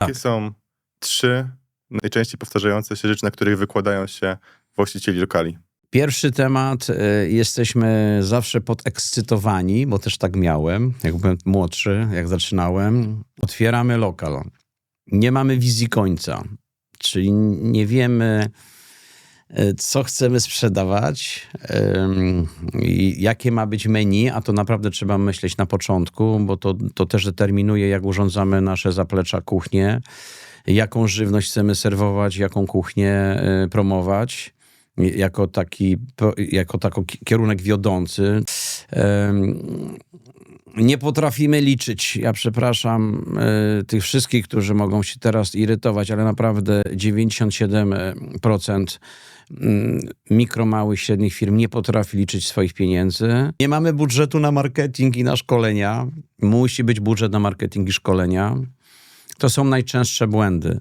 Jakie są trzy najczęściej powtarzające się rzeczy, na których wykładają się właścicieli lokali? Pierwszy temat, y, jesteśmy zawsze podekscytowani, bo też tak miałem, jak byłem młodszy, jak zaczynałem. Otwieramy lokal. Nie mamy wizji końca, czyli nie wiemy, co chcemy sprzedawać jakie ma być menu, a to naprawdę trzeba myśleć na początku, bo to, to też determinuje, jak urządzamy nasze zaplecza, kuchnię, jaką żywność chcemy serwować, jaką kuchnię y, promować jako taki, jako taki kierunek wiodący. Nie potrafimy liczyć. Ja przepraszam e, tych wszystkich, którzy mogą się teraz irytować, ale naprawdę 97% mm, mikro, małych, średnich firm nie potrafi liczyć swoich pieniędzy. Nie mamy budżetu na marketing i na szkolenia. Musi być budżet na marketing i szkolenia. To są najczęstsze błędy.